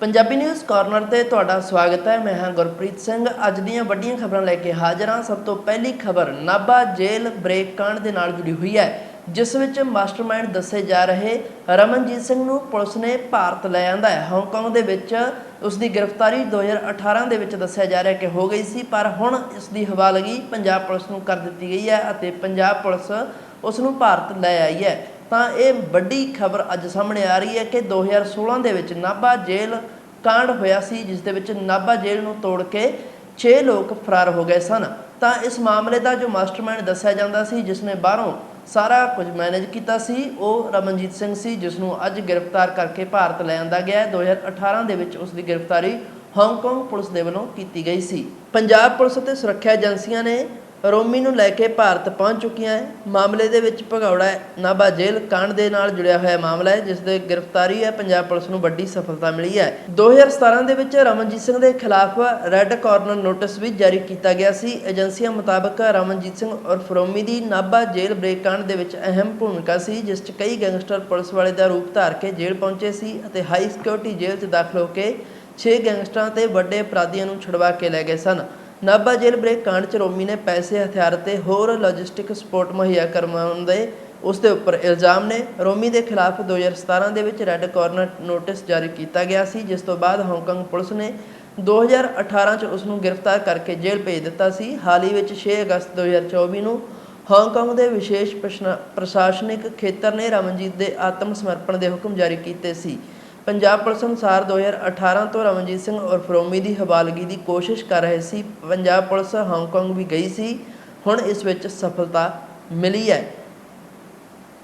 Punjabi news corner ਤੇ ਤੁਹਾਡਾ ਸਵਾਗਤ ਹੈ। ਮੈਂ ਹਾਂ ਗੁਰਪ੍ਰੀਤ ਸਿੰਘ। ਅੱਜ ਦੀਆਂ ਵੱਡੀਆਂ ਖਬਰਾਂ ਲੈ ਕੇ ਹਾਜ਼ਰ ਹਾਂ। ਸਭ ਤੋਂ ਪਹਿਲੀ ਖਬਰ, ਨਾਭਾ ਜੇਲ੍ਹ ਬ੍ਰੇਕ ਕਾਂਡ ਦੇ ਨਾਲ ਜੁੜੀ ਹੋਈ ਹੈ, ਜਿਸ ਵਿੱਚ ਮਾਸਟਰਮਾਈਂਡ ਦੱਸੇ ਜਾ ਰਹੇ ਰਮਨਜੀਤ ਸਿੰਘ ਨੂੰ ਪੁਲਿਸ ਨੇ ਭਾਰਤ ਲੈ ਆਂਦਾ ਹੈ। ਹਾਂਗਕਾਂਗ ਦੇ ਵਿੱਚ ਉਸ ਦੀ ਗ੍ਰਿਫਤਾਰੀ 2018 ਦੇ ਵਿੱਚ ਦੱਸਿਆ ਜਾ ਰਿਹਾ ਕਿ ਹੋ ਗਈ ਸੀ, ਪਰ ਹੁਣ ਇਸ ਦੀ ਹਵਾਲਗੀ ਪੰਜਾਬ ਪੁਲਿਸ ਨੂੰ ਕਰ ਦਿੱਤੀ ਗਈ ਹੈ ਅਤੇ ਪੰਜਾਬ ਪੁਲਿਸ ਉਸ ਨੂੰ ਭਾਰਤ ਲੈ ਆਈ ਹੈ। ਤਾਂ ਇਹ ਵੱਡੀ ਖਬਰ ਅੱਜ ਸਾਹਮਣੇ ਆ ਰਹੀ ਹੈ ਕਿ 2016 ਦੇ ਵਿੱਚ ਨਾਭਾ ਜੇਲ੍ਹ ਕਾਂਡ ਹੋਇਆ ਸੀ, ਜਿਸ ਦੇ ਵਿੱਚ ਨਾਭਾ ਜੇਲ੍ਹ ਨੂੰ ਤੋੜ ਕੇ 6 ਲੋਕ ਫਰਾਰ ਹੋ ਗਏ ਸਨ। ਤਾਂ ਇਸ ਮਾਮਲੇ ਦਾ ਜੋ ਮਾਸਟਰਮਾਈਂਡ ਦੱਸਿਆ ਜਾਂਦਾ ਸੀ, ਜਿਸ ਨੇ ਬਾਹਰੋਂ ਸਾਰਾ ਕੁਝ ਮੈਨੇਜ ਕੀਤਾ ਸੀ, ਉਹ ਰਮਨਜੀਤ ਸਿੰਘ ਸੀ, ਜਿਸ ਨੂੰ ਅੱਜ ਗ੍ਰਿਫਤਾਰ ਕਰਕੇ ਭਾਰਤ ਲੈ ਆਂਦਾ ਗਿਆ ਹੈ। 2018 ਦੇ ਵਿੱਚ ਉਸ ਦੀ ਗ੍ਰਿਫਤਾਰੀ ਹਾਂਗਕਾਂਗ ਪੁਲਿਸ ਦੇ ਵੱਲੋਂ ਕੀਤੀ ਗਈ ਸੀ। ਪੰਜਾਬ ਪੁਲਿਸ ਅਤੇ ਸੁਰੱਖਿਆ ਏਜੰਸੀਆਂ ਨੇ ਰੋਮੀ ਨੂੰ ਲੈ ਕੇ ਭਾਰਤ ਪਹੁੰਚ ਚੁੱਕੀਆਂ ਹੈ। ਮਾਮਲੇ ਦੇ ਵਿੱਚ ਭਗੌੜਾ ਨਾਭਾ ਜੇਲ੍ਹ ਕਾਂਡ ਦੇ ਨਾਲ ਜੁੜਿਆ ਹੋਇਆ ਮਾਮਲਾ ਹੈ, ਜਿਸ ਦੇ ਗ੍ਰਿਫਤਾਰੀ ਹੈ। ਪੰਜਾਬ ਪੁਲਿਸ ਨੂੰ ਵੱਡੀ ਸਫਲਤਾ ਮਿਲੀ ਹੈ। 2017 ਦੇ ਵਿੱਚ ਰਮਨਜੀਤ ਸਿੰਘ ਦੇ ਖਿਲਾਫ ਰੈੱਡ ਕਾਰਨਰ ਨੋਟਿਸ ਵੀ ਜਾਰੀ ਕੀਤਾ ਗਿਆ ਸੀ। ਏਜੰਸੀਆਂ ਮੁਤਾਬਕ ਰਮਨਜੀਤ ਸਿੰਘ ਔਰ ਫਰੋਮੀ ਦੀ ਨਾਭਾ ਜੇਲ੍ਹ ਬ੍ਰੇਕ ਕਾਂਡ ਦੇ ਵਿੱਚ ਅਹਿਮ ਭੂਮਿਕਾ ਸੀ, ਜਿਸ 'ਚ ਕਈ ਗੈਂਗਸਟਰ ਪੁਲਿਸ ਵਾਲੇ ਦਾ ਰੂਪ ਧਾਰ ਕੇ ਜੇਲ੍ਹ ਪਹੁੰਚੇ ਸੀ ਅਤੇ ਹਾਈ ਸਿਕਿਉਰਿਟੀ ਜੇਲ੍ਹ 'ਚ ਦਾਖਲ ਹੋ ਕੇ 6 ਗੈਂਗਸਟਰਾਂ ਤੇ ਵੱਡੇ ਅਪਰਾਧੀਆਂ ਨੂੰ ਛੁਡਵਾ ਕੇ ਲੈ ਗਏ ਸਨ। ਨਾਭਾ ਜੇਲ੍ਹ ਬ੍ਰੇਕ ਕਾਂਡ 'ਚ ਰੋਮੀ ਨੇ ਪੈਸੇ ਹਥਿਆਰ ਤੇ ਹੋਰ ਲੌਜਿਸਟਿਕ ਸਪੋਰਟ ਮੁਹੱਈਆ ਕਰਵਾਉਣ ਦੇ ਉਸ ਦੇ ਉੱਪਰ ਇਲਜ਼ਾਮ ਨੇ। ਰੋਮੀ ਦੇ ਖਿਲਾਫ 2017 ਦੇ ਵਿੱਚ ਰੈੱਡ ਕਾਰਨਰ ਨੋਟਿਸ ਜਾਰੀ ਕੀਤਾ ਗਿਆ ਸੀ, ਜਿਸ ਤੋਂ ਬਾਅਦ ਹਾਂਗਕਾਂਗ ਪੁਲਿਸ ਨੇ 2018 ਚ ਉਸ ਨੂੰ ਗ੍ਰਿਫਤਾਰ ਕਰਕੇ ਜੇਲ੍ਹ ਭੇਜ ਦਿੱਤਾ ਸੀ। ਹਾਲ ਹੀ ਵਿੱਚ 6 ਅਗਸਤ 2024 ਨੂੰ ਹਾਂਗਕਾਂਗ ਦੇ ਵਿਸ਼ੇਸ਼ ਪ੍ਰਸ਼ਨਾ- ਪ੍ਰਸ਼ਾਸਨਿਕ ਖੇਤਰ ਨੇ ਰਮਨਜੀਤ ਦੇ ਆਤਮ ਸਮਰਪਣ ਦੇ ਹੁਕਮ ਜਾਰੀ ਕੀਤੇ ਸੀ। ਪੰਜਾਬ ਪੁਲਿਸ ਅਨੁਸਾਰ 2018 ਤੋਂ ਰਮਨਜੀਤ ਸਿੰਘ ਉਰਫ ਰੋਮੀ ਦੀ ਹਵਾਲਗੀ ਦੀ ਕੋਸ਼ਿਸ਼ ਕਰ ਰਹੇ ਸੀ। ਪੰਜਾਬ ਪੁਲਿਸ ਹਾਂਗਕਾਂਗ ਵੀ ਗਈ ਸੀ। ਹੁਣ ਇਸ ਵਿੱਚ ਸਫਲਤਾ ਮਿਲੀ ਹੈ।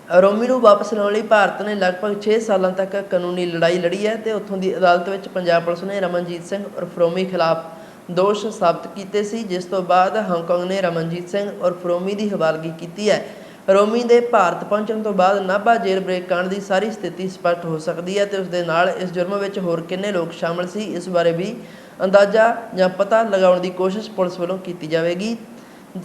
ਰੋਮੀ ਨੂੰ ਵਾਪਸ ਲਿਆਉਣ ਲਈ ਭਾਰਤ ਨੇ ਲਗਭਗ 6 ਸਾਲਾਂ ਤੱਕ ਕਾਨੂੰਨੀ ਲੜਾਈ ਲੜੀ ਹੈ ਤੇ ਉੱਥੋਂ ਦੀ ਅਦਾਲਤ ਵਿੱਚ ਪੰਜਾਬ ਪੁਲਿਸ ਨੇ ਰਮਨਜੀਤ ਸਿੰਘ ਉਰਫ ਰੋਮੀ ਖਿਲਾਫ ਦੋਸ਼ ਸਾਬਤ ਕੀਤੇ ਸੀ, ਜਿਸ ਤੋਂ ਬਾਅਦ ਹਾਂਗਕਾਂਗ ਨੇ ਰਮਨਜੀਤ ਸਿੰਘ ਉਰਫ ਰੋਮੀ ਦੀ ਹਵਾਲਗੀ ਕੀਤੀ ਹੈ। ਰੋਮੀ ਦੇ ਭਾਰਤ ਪਹੁੰਚਣ ਤੋਂ ਬਾਅਦ ਨਾਭਾ ਜੇਲ੍ਹ ਬ੍ਰੇਕ ਕਾਂਡ ਦੀ ਸਾਰੀ ਸਥਿਤੀ ਸਪਸ਼ਟ ਹੋ ਸਕਦੀ ਹੈ ਤੇ ਉਸ ਦੇ ਨਾਲ ਇਸ ਜੁਰਮ ਵਿੱਚ ਹੋਰ ਕਿੰਨੇ ਲੋਕ ਸ਼ਾਮਲ ਸੀ, ਇਸ ਬਾਰੇ ਵੀ ਅੰਦਾਜ਼ਾ ਜਾਂ ਪਤਾ ਲਗਾਉਣ ਦੀ ਕੋਸ਼ਿਸ਼ ਪੁਲਿਸ ਵੱਲੋਂ ਕੀਤੀ ਜਾਵੇਗੀ।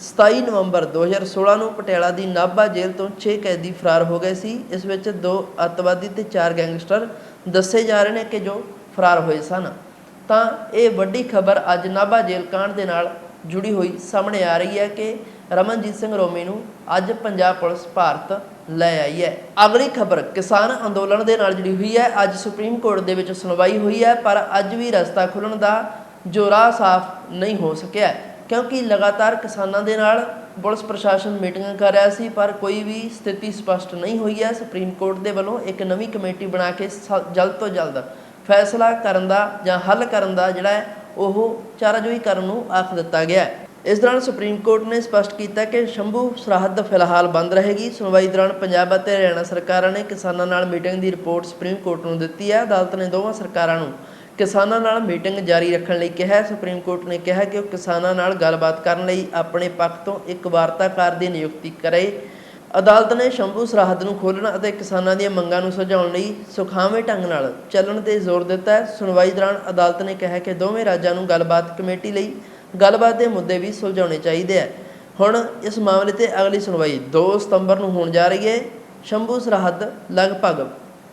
27 ਨਵੰਬਰ 2016 ਨੂੰ ਪਟਿਆਲਾ ਦੀ ਨਾਭਾ ਜੇਲ੍ਹ ਤੋਂ 6 ਕੈਦੀ ਫਰਾਰ ਹੋ ਗਏ ਸੀ। ਇਸ ਵਿੱਚ ਦੋ ਅੱਤਵਾਦੀ ਤੇ ਚਾਰ ਗੈਂਗਸਟਰ ਦੱਸੇ ਜਾ ਰਹੇ ਨੇ ਕਿ ਜੋ ਫਰਾਰ ਹੋਏ ਸਨ। ਤਾਂ ਇਹ ਵੱਡੀ ਖਬਰ ਅੱਜ ਨਾਭਾ ਜੇਲ੍ਹ ਕਾਂਡ ਦੇ ਨਾਲ ਜੁੜੀ ਹੋਈ ਸਾਹਮਣੇ ਆ ਰਹੀ ਹੈ ਕਿ ਰਮਨਜੀਤ ਸਿੰਘ ਰੋਮੀ ਨੂੰ ਅੱਜ ਪੰਜਾਬ ਪੁਲਿਸ ਭਾਰਤ ਲੈ ਆਈ ਹੈ। ਅਗਲੀ ਖਬਰ, ਕਿਸਾਨ ਅੰਦੋਲਨ ਦੇ ਨਾਲ ਜੁੜੀ ਹੋਈ ਹੈ। ਅੱਜ ਸੁਪਰੀਮ ਕੋਰਟ ਦੇ ਵਿੱਚ ਸੁਣਵਾਈ ਹੋਈ ਹੈ, ਪਰ ਅੱਜ ਵੀ ਰਸਤਾ ਖੁੱਲਣ ਦਾ ਜ਼ੋਰਾ ਸਾਫ਼ ਨਹੀਂ ਹੋ ਸਕਿਆ, ਕਿਉਂਕਿ ਲਗਾਤਾਰ ਕਿਸਾਨਾਂ ਦੇ ਨਾਲ ਪੁਲਿਸ ਪ੍ਰਸ਼ਾਸਨ ਮੀਟਿੰਗਾਂ ਕਰ ਰਿਹਾ ਸੀ, ਪਰ ਕੋਈ ਵੀ ਸਥਿਤੀ ਸਪਸ਼ਟ ਨਹੀਂ ਹੋਈ ਹੈ। ਸੁਪਰੀਮ ਕੋਰਟ ਦੇ ਵੱਲੋਂ ਇੱਕ ਨਵੀਂ ਕਮੇਟੀ ਬਣਾ ਕੇ ਸ- ਜਲਦ ਤੋਂ ਜਲਦ ਫੈਸਲਾ ਕਰਨ ਦਾ ਜਾਂ ਹੱਲ ਕਰਨ ਦਾ ਜਿਹੜਾ ਹੈ, ਉਹ ਚਾਰਾਜੋਈ ਕਰਨ ਨੂੰ ਆਖ ਦਿੱਤਾ ਗਿਆ ਹੈ। ਇਸ ਦੌਰਾਨ ਸੁਪਰੀਮ ਕੋਰਟ ਨੇ ਸਪਸ਼ਟ ਕੀਤਾ ਕਿ ਸ਼ੰਭੂ ਸਰਹੱਦ ਫਿਲਹਾਲ ਬੰਦ ਰਹੇਗੀ। ਸੁਣਵਾਈ ਦੌਰਾਨ ਪੰਜਾਬ ਅਤੇ ਹਰਿਆਣਾ ਸਰਕਾਰਾਂ ਨੇ ਕਿਸਾਨਾਂ ਨਾਲ ਮੀਟਿੰਗ ਦੀ ਰਿਪੋਰਟ ਸੁਪਰੀਮ ਕੋਰਟ ਨੂੰ ਦਿੱਤੀ ਹੈ। ਅਦਾਲਤ ਨੇ ਦੋਵਾਂ ਸਰਕਾਰਾਂ ਨੂੰ ਕਿਸਾਨਾਂ ਨਾਲ ਮੀਟਿੰਗ ਜਾਰੀ ਰੱਖਣ ਲਈ ਕਿਹਾ ਸੁਪਰੀਮ ਕੋਰਟ ਨੇ ਕਿਹਾ ਕਿ ਉਹ ਕਿਸਾਨਾਂ ਨਾਲ ਗੱਲਬਾਤ ਕਰਨ ਲਈ ਆਪਣੇ ਪੱਖ ਤੋਂ ਇੱਕ ਵਾਰਤਾਕਾਰ ਦੀ ਨਿਯੁਕਤੀ ਕਰੇ। ਅਦਾਲਤ ਨੇ ਸ਼ੰਭੂ ਸਰਹੱਦ ਨੂੰ ਖੋਲ੍ਹਣ ਅਤੇ ਕਿਸਾਨਾਂ ਦੀਆਂ ਮੰਗਾਂ ਨੂੰ ਸੁਲਝਾਉਣ ਲਈ ਸੁਖਾਵੇਂ ਢੰਗ ਨਾਲ ਚੱਲਣ ਤੇ ਜ਼ੋਰ ਦਿੱਤਾ ਸੁਣਵਾਈ ਦੌਰਾਨ ਅਦਾਲਤ ਨੇ ਕਿਹਾ ਕਿ ਦੋਵੇਂ ਰਾਜਾਂ ਨੂੰ ਗੱਲਬਾਤ ਕਮੇਟੀ ਲਈ ਗੱਲਬਾਤ ਦੇ ਮੁੱਦੇ ਵੀ ਸੁਲਝਾਉਣੇ ਚਾਹੀਦੇ ਹੈ ਹੁਣ ਇਸ ਮਾਮਲੇ ਤੇ ਅਗਲੀ ਸੁਣਵਾਈ 2 ਸਤੰਬਰ ਨੂੰ ਹੋਣ ਜਾ ਰਹੀ ਹੈ। ਸ਼ੰਭੂ ਸਰਹੱਦ ਲਗਭਗ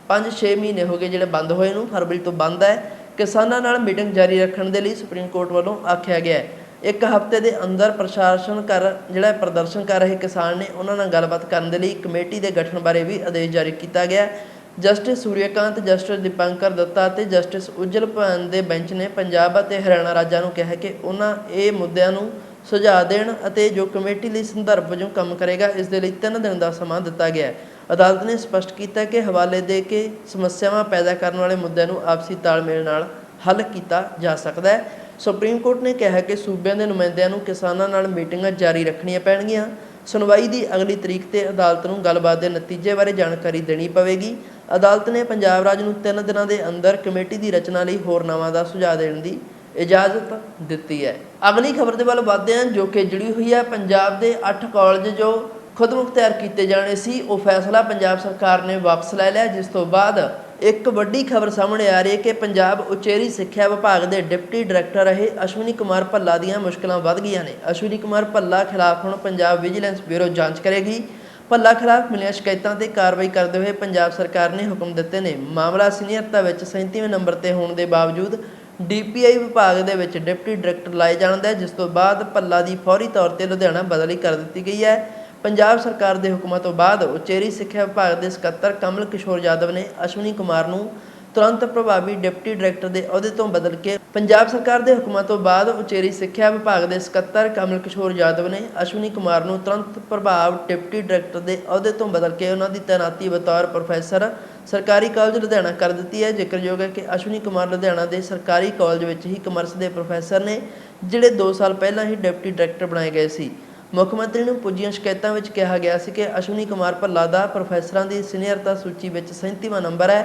5-6 ਮਹੀਨੇ ਹੋ ਗਏ ਜਿਹੜੇ ਬੰਦ ਹੋਏ ਨੂੰ, ਫਰਵਰੀ ਤੋਂ ਬੰਦ ਹੈ। ਕਿਸਾਨਾਂ ਨਾਲ ਮੀਟਿੰਗ ਜਾਰੀ ਰੱਖਣ ਦੇ ਲਈ ਸੁਪਰੀਮ ਕੋਰਟ ਵੱਲੋਂ ਆਖਿਆ ਗਿਆ ਹੈ। ਇੱਕ ਹਫ਼ਤੇ ਦੇ ਅੰਦਰ ਪ੍ਰਸ਼ਾਸਨ ਕਰ ਜਿਹੜਾ ਪ੍ਰਦਰਸ਼ਨ ਕਰ ਰਹੇ ਕਿਸਾਨ ਨੇ, ਉਹਨਾਂ ਨਾਲ ਗੱਲਬਾਤ ਕਰਨ ਦੇ ਲਈ ਕਮੇਟੀ ਦੇ ਗਠਨ ਬਾਰੇ ਵੀ ਆਦੇਸ਼ ਜਾਰੀ ਕੀਤਾ ਗਿਆ। ਹੈ। ਜਸਟਿਸ ਸੂਰਿਆਕਾਂਤ ਜਸਟਿਸ ਦੀਪੰਕਰ ਦੱਤਾ ਅਤੇ ਜਸਟਿਸ ਉਜਲ ਭਵਨ ਦੇ ਬੈਂਚ ਨੇ ਪੰਜਾਬ ਅਤੇ ਹਰਿਆਣਾ ਰਾਜਾਂ ਨੂੰ ਕਿਹਾ ਕਿ ਉਹਨਾਂ ਇਹ ਮੁੱਦਿਆਂ ਨੂੰ ਸੁਝਾਅ ਦੇਣ ਅਤੇ ਜੋ ਕਮੇਟੀ ਲਈ ਸੰਦਰਭ ਵਜੋਂ ਕੰਮ ਕਰੇਗਾ, ਇਸ ਦੇ ਲਈ 3 ਦਿਨ ਦਾ ਸਮਾਂ ਦਿੱਤਾ ਗਿਆ ਹੈ। ਅਦਾਲਤ ਨੇ ਸਪਸ਼ਟ ਕੀਤਾ ਕਿ ਹਵਾਲੇ ਦੇ ਕੇ ਸਮੱਸਿਆਵਾਂ ਪੈਦਾ ਕਰਨ ਵਾਲੇ ਮੁੱਦਿਆਂ ਨੂੰ ਆਪਸੀ ਤਾਲਮੇਲ ਨਾਲ ਹੱਲ ਕੀਤਾ ਜਾ ਸਕਦਾ ਹੈ। ਸੁਪਰੀਮ ਕੋਰਟ ਨੇ ਕਿਹਾ ਕਿ ਸੂਬਿਆਂ ਦੇ ਨੁਮਾਇੰਦਿਆਂ ਨੂੰ ਕਿਸਾਨਾਂ ਨਾਲ ਮੀਟਿੰਗਾਂ ਜਾਰੀ ਰੱਖਣੀਆਂ ਪੈਣਗੀਆਂ। ਸੁਣਵਾਈ ਦੀ ਅਗਲੀ ਤਰੀਕ ਤੇ ਅਦਾਲਤ ਨੂੰ ਗੱਲਬਾਤ ਦੇ ਨਤੀਜੇ ਬਾਰੇ ਜਾਣਕਾਰੀ ਦੇਣੀ ਪਵੇਗੀ। ਅਦਾਲਤ ਨੇ ਪੰਜਾਬ ਰਾਜ ਨੂੰ 3 ਦਿਨਾਂ ਦੇ ਅੰਦਰ ਕਮੇਟੀ ਦੀ ਰਚਨਾ ਲਈ ਹੋਰ ਨਾਵਾਂ ਦਾ ਸੁਝਾਅ ਦੇਣ ਦੀ ਇਜਾਜ਼ਤ ਦਿੱਤੀ ਹੈ। ਅਗਲੀ ਖਬਰ ਦੇ ਵੱਲ ਵਧਦੇ ਹਾਂ, ਜੋ ਕਿ ਜੁੜੀ ਹੋਈ ਹੈ। ਪੰਜਾਬ ਦੇ 8 ਕਾਲਜ ਜੋ ਖੁਦ ਮੁਖਤਿਆਰ ਕੀਤੇ ਜਾਣੇ ਸੀ, ਉਹ ਫੈਸਲਾ ਪੰਜਾਬ ਸਰਕਾਰ ਨੇ ਵਾਪਸ ਲੈ ਲਿਆ, ਜਿਸ ਤੋਂ ਬਾਅਦ ਇੱਕ ਵੱਡੀ ਖਬਰ ਸਾਹਮਣੇ ਆ ਰਹੀ ਹੈ ਕਿ ਪੰਜਾਬ ਉਚੇਰੀ ਸਿੱਖਿਆ ਵਿਭਾਗ ਦੇ ਡਿਪਟੀ ਡਾਇਰੈਕਟਰ ਰਹੇ ਅਸ਼ਵਨੀ ਕੁਮਾਰ ਭੱਲਾ ਦੀਆਂ ਮੁਸ਼ਕਲਾਂ ਵੱਧ ਗਈਆਂ ਨੇ। ਅਸ਼ਵਨੀ ਕੁਮਾਰ ਭੱਲਾ ਖਿਲਾਫ ਹੁਣ ਪੰਜਾਬ ਵਿਜੀਲੈਂਸ ਬਿਊਰੋ ਜਾਂਚ ਕਰੇਗੀ। ਭੱਲਾ ਖਿਲਾਫ ਮਿਲੀਆਂ ਸ਼ਿਕਾਇਤਾਂ ਤੇ ਕਾਰਵਾਈ ਕਰਦੇ ਹੋਏ ਪੰਜਾਬ ਸਰਕਾਰ ਨੇ ਹੁਕਮ ਦਿੱਤੇ ਨੇ। ਮਾਮਲਾ ਸੀਨੀਅਰਤਾ ਵਿੱਚ 37ਵੇਂ ਨੰਬਰ ਤੇ ਹੋਣ ਦੇ ਬਾਵਜੂਦ ਡੀਪੀਆਈ ਵਿਭਾਗ ਦੇ ਵਿੱਚ ਡਿਪਟੀ ਡਾਇਰੈਕਟਰ ਲਾਏ ਜਾਣ ਦਾ ਹੈ, ਜਿਸ ਤੋਂ ਬਾਅਦ ਭੱਲਾ ਦੀ ਫੌਰੀ ਤੌਰ ਤੇ ਲੁਧਿਆਣਾ ਬਦਲੀ ਕਰ ਦਿੱਤੀ ਗਈ ਹੈ। ਪੰਜਾਬ ਸਰਕਾਰ ਦੇ ਹੁਕਮਾਂ ਤੋਂ ਬਾਅਦ ਉਚੇਰੀ ਸਿੱਖਿਆ ਵਿਭਾਗ ਦੇ ਸਕੱਤਰ ਕਮਲ ਕਿਸ਼ੋਰ ਯਾਦਵ ਨੇ ਅਸ਼ਵਨੀ ਕੁਮਾਰ ਨੂੰ ਤੁਰੰਤ ਪ੍ਰਭਾਵੀ ਡਿਪਟੀ ਡਾਇਰੈਕਟਰ ਦੇ ਅਹੁਦੇ ਤੋਂ ਬਦਲ ਕੇ ਪੰਜਾਬ ਸਰਕਾਰ ਦੇ ਹੁਕਮਾਂ ਤੋਂ ਬਾਅਦ ਉਚੇਰੀ ਸਿੱਖਿਆ ਵਿਭਾਗ ਦੇ ਸਕੱਤਰ ਕਮਲ ਕਿਸ਼ੋਰ ਯਾਦਵ ਨੇ ਅਸ਼ਵਨੀ ਕੁਮਾਰ ਨੂੰ ਤੁਰੰਤ ਪ੍ਰਭਾਵ ਡਿਪਟੀ ਡਾਇਰੈਕਟਰ ਦੇ ਅਹੁਦੇ ਤੋਂ ਬਦਲ ਕੇ ਉਹਨਾਂ ਦੀ ਤੈਨਾਤੀ ਬਤੌਰ ਪ੍ਰੋਫੈਸਰ ਸਰਕਾਰੀ ਕਾਲਜ ਲੁਧਿਆਣਾ ਕਰ ਦਿੱਤੀ ਹੈ। ਜ਼ਿਕਰਯੋਗ ਹੈ ਕਿ ਅਸ਼ਵਨੀ ਕੁਮਾਰ ਲੁਧਿਆਣਾ ਦੇ ਸਰਕਾਰੀ ਕਾਲਜ ਵਿੱਚ ਹੀ ਕਮਰਸ ਦੇ ਪ੍ਰੋਫੈਸਰ ਨੇ, ਜਿਹੜੇ 2 ਸਾਲ ਪਹਿਲਾਂ ਹੀ ਡਿਪਟੀ ਡਾਇਰੈਕਟਰ ਬਣਾਏ ਗਏ ਸੀ। ਮੁੱਖ ਮੰਤਰੀ ਨੂੰ ਪੁੱਜੀਆਂ ਸ਼ਿਕਾਇਤਾਂ ਵਿੱਚ ਕਿਹਾ ਗਿਆ ਸੀ ਕਿ ਅਸ਼ਵਨੀ ਕੁਮਾਰ ਭੱਲਾ ਦਾ ਪ੍ਰੋਫੈਸਰਾਂ ਦੀ ਸੀਨੀਅਰਤਾ ਸੂਚੀ ਵਿੱਚ 37ਵਾਂ ਨੰਬਰ ਹੈ।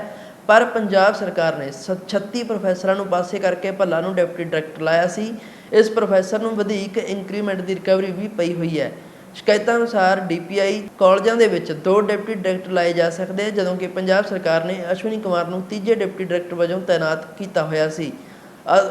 ਪਰ ਪੰਜਾਬ ਸਰਕਾਰ ਨੇ ਸ- 36 ਪ੍ਰੋਫੈਸਰਾਂ ਨੂੰ ਪਾਸੇ ਕਰਕੇ ਭੱਲਾ ਨੂੰ ਡਿਪਟੀ ਡਾਇਰੈਕਟਰ ਲਾਇਆ ਸੀ। ਇਸ ਪ੍ਰੋਫੈਸਰ ਨੂੰ ਵਧੀਕ ਇੰਕਰੀਮੈਂਟ ਦੀ ਰਿਕਵਰੀ ਵੀ ਪਈ ਹੋਈ ਹੈ। ਸ਼ਿਕਾਇਤਾਂ ਅਨੁਸਾਰ ਡੀਪੀਆਈ ਕਾਲਜਾਂ ਦੇ ਵਿੱਚ ਦੋ ਡਿਪਟੀ ਡਾਇਰੈਕਟਰ ਲਾਏ ਜਾ ਸਕਦੇ ਜਦੋਂ ਕਿ ਪੰਜਾਬ ਸਰਕਾਰ ਨੇ ਅਸ਼ਵਨੀ ਕੁਮਾਰ ਨੂੰ ਤੀਜੇ ਡਿਪਟੀ ਡਾਇਰੈਕਟਰ ਵਜੋਂ ਤਾਇਨਾਤ ਕੀਤਾ ਹੋਇਆ ਸੀ।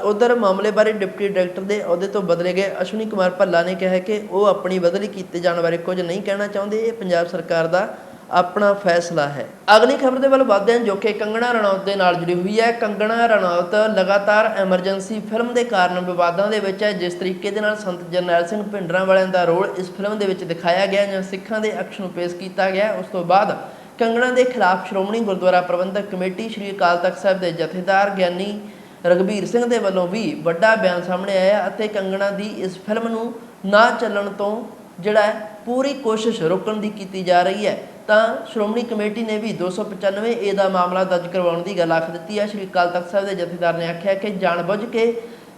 ਉਧਰ ਮਾਮਲੇ ਬਾਰੇ ਡਿਪਟੀ ਡਾਇਰੈਕਟਰ ਦੇ ਅਹੁਦੇ ਤੋਂ ਬਦਲੇ ਗਏ ਅਸ਼ਵਨੀ ਕੁਮਾਰ ਭੱਲਾ ਨੇ ਕਿਹਾ ਕਿ ਉਹ ਆਪਣੀ ਬਦਲੀ ਕੀਤੇ ਜਾਣ ਬਾਰੇ ਕੁਝ ਨਹੀਂ ਕਹਿਣਾ ਚਾਹੁੰਦੇ। ਇਹ ਪੰਜਾਬ ਸਰਕਾਰ ਦਾ ਆਪਣਾ ਫੈਸਲਾ ਹੈ। ਅਗਲੀ ਖਬਰ ਦੇ ਵੱਲ ਵਧਦੇ ਹਾਂ, ਜੋ ਕਿ ਕੰਗਣਾ ਰਣੌਤ ਦੇ ਨਾਲ ਜੁੜੀ ਹੋਈ ਹੈ। ਕੰਗਣਾ ਰਣੌਤ ਲਗਾਤਾਰ ਐਮਰਜੈਂਸੀ ਫਿਲਮ ਦੇ ਕਾਰਨ ਵਿਵਾਦਾਂ ਦੇ ਵਿੱਚ ਹੈ, ਜਿਸ ਤਰੀਕੇ ਦੇ ਨਾਲ ਸੰਤ ਜਰਨੈਲ ਸਿੰਘ ਭਿੰਡਰਾਂ ਵਾਲਿਆਂ ਦਾ ਰੋਲ ਇਸ ਫਿਲਮ ਦੇ ਵਿੱਚ ਦਿਖਾਇਆ ਗਿਆ ਜਾਂ ਸਿੱਖਾਂ ਦੇ ਅਕਸ਼ ਨੂੰ ਪੇਸ਼ ਕੀਤਾ ਗਿਆ। ਉਸ ਤੋਂ ਬਾਅਦ ਕੰਗਣਾ ਦੇ ਖਿਲਾਫ ਸ਼੍ਰੋਮਣੀ ਗੁਰਦੁਆਰਾ ਪ੍ਰਬੰਧਕ ਕਮੇਟੀ ਸ੍ਰੀ ਅਕਾਲ ਤਖਤ ਸਾਹਿਬ ਦੇ ਜਥੇਦਾਰ ਗਿਆਨੀ ਰਗਵੀਰ ਸਿੰਘ ਦੇ ਵੱਲੋਂ ਵੀ ਵੱਡਾ ਬਿਆਨ ਸਾਹਮਣੇ ਆਇਆ ਅਤੇ ਕੰਗਣਾ ਦੀ ਇਸ ਫਿਲਮ ਨੂੰ ਨਾ ਚੱਲਣ ਤੋਂ ਜਿਹੜਾ ਪੂਰੀ ਕੋਸ਼ਿਸ਼ ਰੋਕਣ ਦੀ ਕੀਤੀ ਜਾ ਰਹੀ ਹੈ। ਤਾਂ ਸ਼੍ਰੋਮਣੀ ਕਮੇਟੀ ਨੇ ਵੀ 295 ਏ ਦਾ ਮਾਮਲਾ ਦਰਜ ਕਰਵਾਉਣ ਦੀ ਗੱਲ ਆਖ ਦਿੱਤੀ ਹੈ। ਸ਼੍ਰੀ ਅਕਾਲ ਤਖਤ ਸਾਹਿਬ ਦੇ ਜਥੇਦਾਰ ਨੇ ਆਖਿਆ ਕਿ ਜਾਣਬੁੱਝ ਕੇ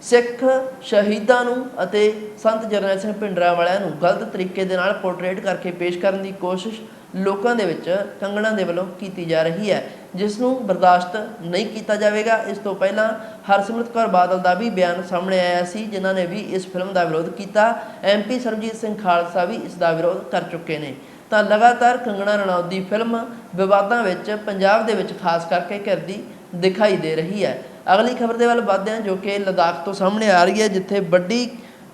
ਸਿੱਖ ਸ਼ਹੀਦਾਂ ਨੂੰ ਅਤੇ ਸੰਤ ਜਰਨੈਲ ਸਿੰਘ ਭਿੰਡਰਾਂ ਵਾਲਿਆਂ ਨੂੰ ਗਲਤ ਤਰੀਕੇ ਦੇ ਨਾਲ ਪੋਰਟਰੇਟ ਕਰਕੇ ਪੇਸ਼ ਕਰਨ ਦੀ ਕੋਸ਼ਿਸ਼ ਲੋਕਾਂ ਦੇ ਵਿੱਚ ਕੰਗਣਾ ਦੇ ਵੱਲੋਂ ਕੀਤੀ ਜਾ ਰਹੀ ਹੈ। ਜਿਸ ਨੂੰ ਬਰਦਾਸ਼ਤ ਨਹੀਂ ਕੀਤਾ ਜਾਵੇਗਾ। ਇਸ ਤੋਂ ਪਹਿਲਾਂ ਹਰਸਿਮਰਤ ਕੌਰ ਬਾਦਲ ਦਾ ਵੀ ਬਿਆਨ ਸਾਹਮਣੇ ਆਇਆ ਸੀ, ਜਿਨ੍ਹਾਂ ਨੇ ਵੀ ਇਸ ਫਿਲਮ ਦਾ ਵਿਰੋਧ ਕੀਤਾ। ਐਮਪੀ ਸਰਬਜੀਤ ਸਿੰਘ ਖਾਲਸਾ ਵੀ ਇਸ ਦਾ ਵਿਰੋਧ ਕਰ ਚੁੱਕੇ ਨੇ। ਤਾਂ ਲਗਾਤਾਰ ਕੰਗਣਾ ਰਣੌਤ ਦੀ ਫਿਲਮ ਵਿਵਾਦਾਂ ਵਿੱਚ ਪੰਜਾਬ ਦੇ ਵਿੱਚ ਖਾਸ ਕਰਕੇ ਘਿਰਦੀ ਦਿਖਾਈ ਦੇ ਰਹੀ ਹੈ। ਅਗਲੀ ਖਬਰ ਦੇ ਵੱਲ ਵਧਦੇ ਹਾਂ ਜੋ ਕਿ ਲਦਾਖ ਤੋਂ ਸਾਹਮਣੇ ਆ ਰਹੀ ਹੈ, ਜਿੱਥੇ ਵੱਡੀ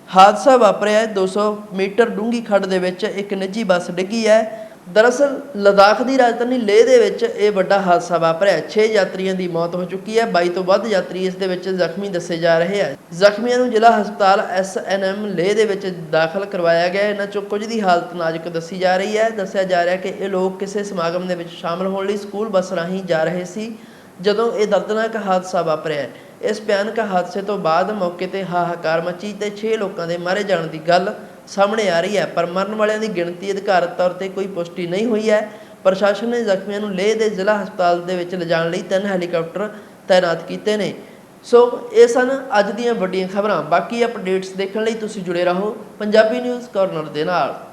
ਹਾਦਸਾ ਵਾਪਰਿਆ ਹੈ। 200 ਮੀਟਰ ਡੂੰਘੀ ਖੱਡ ਦੇ ਵਿੱਚ ਇੱਕ ਨਿੱਜੀ ਬੱਸ ਡਿੱਗੀ ਹੈ। ਦਰਅਸਲ ਲਦਾਖ ਦੀ ਰਾਜਧਾਨੀ ਲੇਹ ਦੇ ਵਿੱਚ ਇਹ ਵੱਡਾ ਹਾਦਸਾ ਵਾਪਰਿਆ 6 ਯਾਤਰੀਆਂ ਦੀ ਮੌਤ ਹੋ ਚੁੱਕੀ ਹੈ। 22 ਤੋਂ ਵੱਧ ਯਾਤਰੀ ਇਸ ਦੇ ਵਿੱਚ ਜ਼ਖਮੀ ਦੱਸੇ ਜਾ ਰਹੇ ਹਨ। ਜ਼ਖਮੀਆਂ ਨੂੰ ਜ਼ਿਲ੍ਹਾ ਹਸਪਤਾਲ ਐਸਐਨਐਮ ਲੇਹ ਦੇ ਵਿੱਚ ਦਾਖਲ ਕਰਵਾਇਆ ਗਿਆ ਇਹਨਾਂ ਚੋਂ ਕੁਝ ਦੀ ਹਾਲਤ ਨਾਜ਼ੁਕ ਦੱਸੀ ਜਾ ਰਹੀ ਹੈ। ਦੱਸਿਆ ਜਾ ਰਿਹਾ ਕਿ ਇਹ ਲੋਕ ਕਿਸੇ ਸਮਾਗਮ ਦੇ ਵਿੱਚ ਸ਼ਾਮਲ ਹੋਣ ਲਈ ਸਕੂਲ ਬੱਸ ਰਾਹੀਂ ਜਾ ਰਹੇ ਸੀ, ਜਦੋਂ ਇਹ ਦਰਦਨਾਕ ਹਾਦਸਾ ਵਾਪਰਿਆ ਇਸ ਭਿਆਨਕ ਹਾਦਸੇ ਤੋਂ ਬਾਅਦ ਮੌਕੇ ਤੇ ਹਾਹਾਕਾਰ ਮਚੀ ਤੇ 6 ਲੋਕਾਂ ਦੇ ਮਾਰੇ ਜਾਣ ਦੀ ਗੱਲ ਸਾਹਮਣੇ ਆ ਰਹੀ ਹੈ, ਪਰ ਮਰਨ ਵਾਲਿਆਂ ਦੀ ਗਿਣਤੀ ਅਧਿਕਾਰਤ ਤੌਰ ਤੇ ਕੋਈ ਪੁਸ਼ਟੀ ਨਹੀਂ ਹੋਈ ਹੈ। ਪ੍ਰਸ਼ਾਸਨ ਨੇ ਜ਼ਖਮੀਆਂ ਨੂੰ ਲੇਹ ਦੇ ਜ਼ਿਲ੍ਹਾ ਹਸਪਤਾਲ ਦੇ ਵਿੱਚ ਲਿਜਾਣ ਲਈ ਤਿੰਨ ਹੈਲੀਕਾਪਟਰ ਤਾਇਨਾਤ ਕੀਤੇ ਨੇ। ਸੋ, ਇਹ ਸਨ ਅੱਜ ਦੀਆਂ ਵੱਡੀਆਂ ਖਬਰਾਂ। ਬਾਕੀ ਅਪਡੇਟਸ ਦੇਖਣ ਲਈ ਤੁਸੀਂ ਜੁੜੇ ਰਹੋ ਪੰਜਾਬੀ ਨਿਊਜ਼ ਕਾਰਨਰ ਦੇ ਨਾਲ।